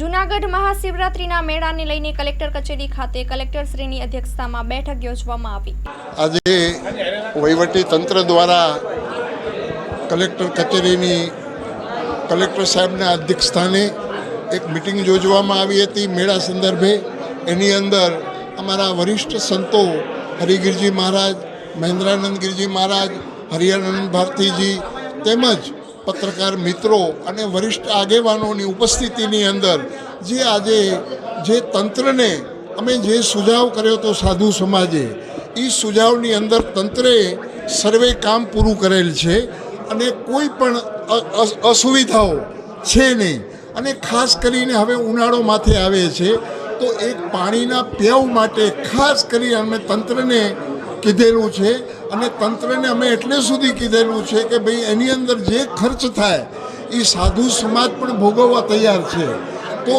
જૂનાગઢ મહાશિવરાત્રિના મેળાને લઈને કલેક્ટર કચેરી ખાતે કલેક્ટરશ્રીની અધ્યક્ષતામાં બેઠક યોજવામાં આવી. આજે વહીવટી તંત્ર દ્વારા કલેક્ટર કચેરીની કલેક્ટર સાહેબના અધ્યક્ષ સ્થાને એક મિટિંગ યોજવામાં આવી હતી મેળા સંદર્ભે. એની અંદર અમારા વરિષ્ઠ સંતો હરિગીરજી મહારાજ, મહેન્દ્રાનંદ ગિરજી મહારાજ, હરિયાનંદ ભારતીજી તેમજ પત્રકાર મિત્રો અને વરિષ્ઠ આગેવાનોની ઉપસ્થિતિની અંદર જે આજે જે તંત્રને અમે જે સુઝાવ કર્યો હતો સાધુ સમાજે એ સુઝાવની અંદર તંત્રે સર્વે કામ પૂરું કરેલ છે અને કોઈ પણ અસુવિધાઓ છે નહીં. અને ખાસ કરીને હવે ઉનાળો માથે આવે છે, તો એક પાણીના પીવ માટે ખાસ કરી અમે તંત્રને કીધેલું છે અને તંત્રને અમે એટલે સુધી કીધેલું છે કે ભાઈ એની અંદર જે ખર્ચ થાય એ સાધુ સમાજ પણ ભોગવવા તૈયાર છે. તો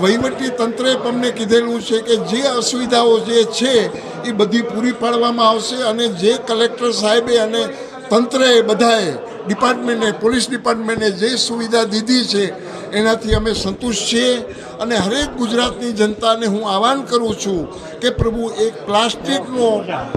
વહીવટી તંત્રે અમને કીધેલું છે કે જે અસુવિધાઓ જે છે એ બધી પૂરી પાડવામાં આવશે અને જે કલેક્ટર સાહેબે અને તંત્રએ બધાએ ડિપાર્ટમેન્ટને, પોલીસ ડિપાર્ટમેન્ટે જે સુવિધા દીધી છે, એનાથી અમે સંતુષ્ટ છીએ. અને હરેક ગુજરાતની જનતાને હું આહવાન કરું છું કે પ્રભુ એક પ્લાસ્ટિકનો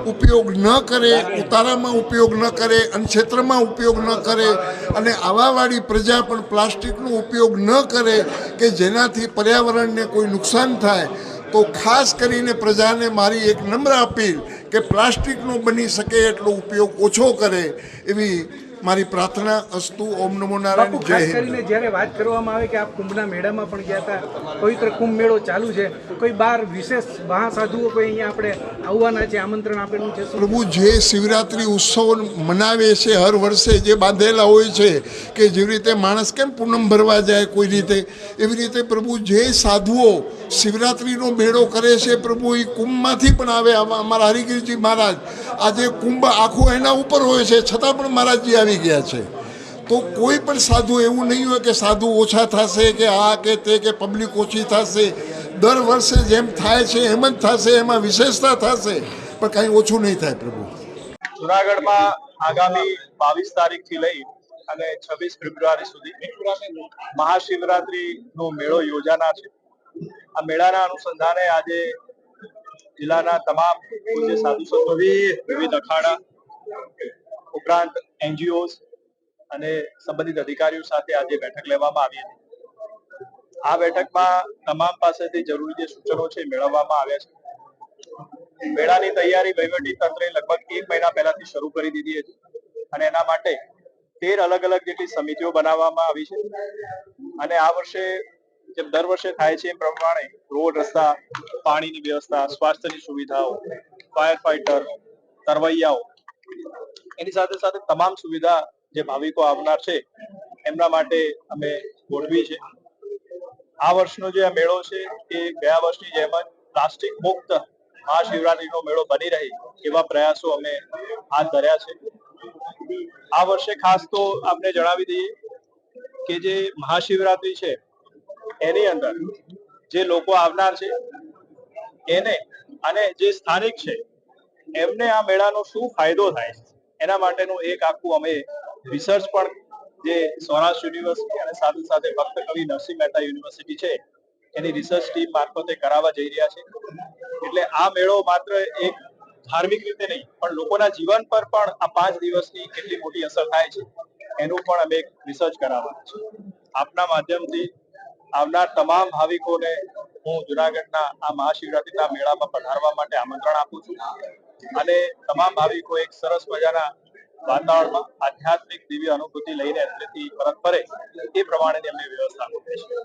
ઉપયોગ ન કરે, ઉતારામાં ઉપયોગ ન કરે અન્નક્ષેત્રમાં ઉપયોગ ન કરે, અને આવાવાળી પ્રજા પણ પ્લાસ્ટિકનો ઉપયોગ ન કરે કે જેનાથી પર્યાવરણને કોઈ નુકસાન થાય. તો ખાસ કરીને પ્રજાને મારી એક નમ્ર અપીલ કે પ્લાસ્ટિકનો બની શકે એટલો ઉપયોગ ઓછો કરે એવી મારી પ્રાર્થના અસ્તુ ઓમ નમો નારાયણ જય કરીને જ્યારે વાત કરવામાં આવે કે આપ કુંભના મેળામાં પણ ગયા હતા પવિત્ર કુંભ મેળો ચાલુ છે કોઈ બાર વિશેષ મહાસાધુઓ કોઈ અહીંયા આપણે આવવાના છે આમંત્રણ આપેલું છે પ્રભુ જે શિવરાત્રિ ઉત્સવ મનાવે છે હર વર્ષે જે બાંધેલા હોય છે કે જેવી રીતે માણસ કેમ પૂનમ ભરવા જાય કોઈ રીતે? એવી રીતે પ્રભુ જે સાધુઓ શિવરાત્રિનો મેળો કરે છે પ્રભુ એ કુંભમાંથી પણ આવે. અમારા હરિગીરજી મહારાજ આજે કુંભ આખું એના ઉપર હોય છે, છતાં પણ મહારાજજી આવી ગયા છે. તો કોઈ પણ સાધુ એવું નહીં હોય કે સાધુ ઓછા થશે કે આ કે તે કે પબ્લિક ઓછી થશે. દર વર્ષે જેમ થાય છે એમ જ થશે, એમાં વિશેષતા થશે, પણ કાંઈ ઓછું નહીં થાય પ્રભુ. જુનાગઢમાં આગામી બાવીસ તારીખથી લઈ અને છવ્વીસ ફેબ્રુઆરી સુધી મહાશિવરાત્રી નો મેળો યોજાનાર છે. આ મેળાના અનુસંધાને આજે જિલ્લાના તમામ પૂજ્ય સાધુ સંતો વિવિધ અખાડા, ઉપરાંત એનજીઓઝ અને સંબંધિત અધિકારીઓ સાથે આજે બેઠક લેવામાં આવી હતી. આ બેઠકમાં તમામ પાસેથી જરૂરી જે સૂચનો છે મેળવવામાં આવ્યા છે. મેળાની તૈયારી વહીવટી તંત્રે લગભગ એક મહિના પહેલાથી શરૂ કરી દીધી હતી અને એના માટે તેર અલગ અલગ જેટલી સમિતિઓ બનાવવામાં આવી છે. અને આ વર્ષે જેમ દર વર્ષે થાય છે એ પ્રમાણે રોડ, રસ્તા, પાણીની વ્યવસ્થા, સ્વાસ્થ્યની સુવિધાઓ ફાયર ફાઈટર તરવૈયાઓ, એની સાથે સાથે તમામ સુવિધા જે ભાવિકો આવનાર છે, એમના માટે અમે ગોઠવી છે આ વર્ષનો જે આ મેળો છે એ ગયા વર્ષની જેમ જ પ્લાસ્ટિક મુક્ત મહાશિવરાત્રીનો મેળો બની રહે એવા પ્રયાસો અમે હાથ ધર્યા છે. આ વર્ષે ખાસ તો આપને જણાવી દઈએ કે જે મહાશિવરાત્રી છે એની અંદર જે લોકો આવનાર છે, એને અને જે સ્થાનિક છે, એમને આ મેળાનો શું ફાયદો થાય એના માટેનું એક આખું અમે રિસર્ચ પણ જે સૌરાષ્ટ્ર યુનિવર્સિટી અને સાથે સાથે ભક્ત કવિ નરસિંહ મહેતા યુનિવર્સિટી છે, એની રિસર્ચ ટીમ મારફતે કરાવવા જઈ રહ્યા છે. એટલે આ મેળો માત્ર એક ધાર્મિક રીતે નહીં, પણ લોકોના જીવન પર પણ આ પાંચ દિવસની કેટલી મોટી અસર થાય છે, એનું પણ અમે એક રિસર્ચ કરાવવાના છે. આપના માધ્યમથી આવનાર તમામ ભાવિકોને હું જુનાગઢના આ મહાશિવરાત્રિના મેળામાં પધારવા માટે આમંત્રણ આપું છું. અને તમામ ભાવિકો એક સરસ મજાના વાતાવરણમાં આધ્યાત્મિક દિવ્ય અનુભૂતિ લઈને એટલેથી પરત ફરે એ પ્રમાણેની અમે વ્યવસ્થા કરીએ છીએ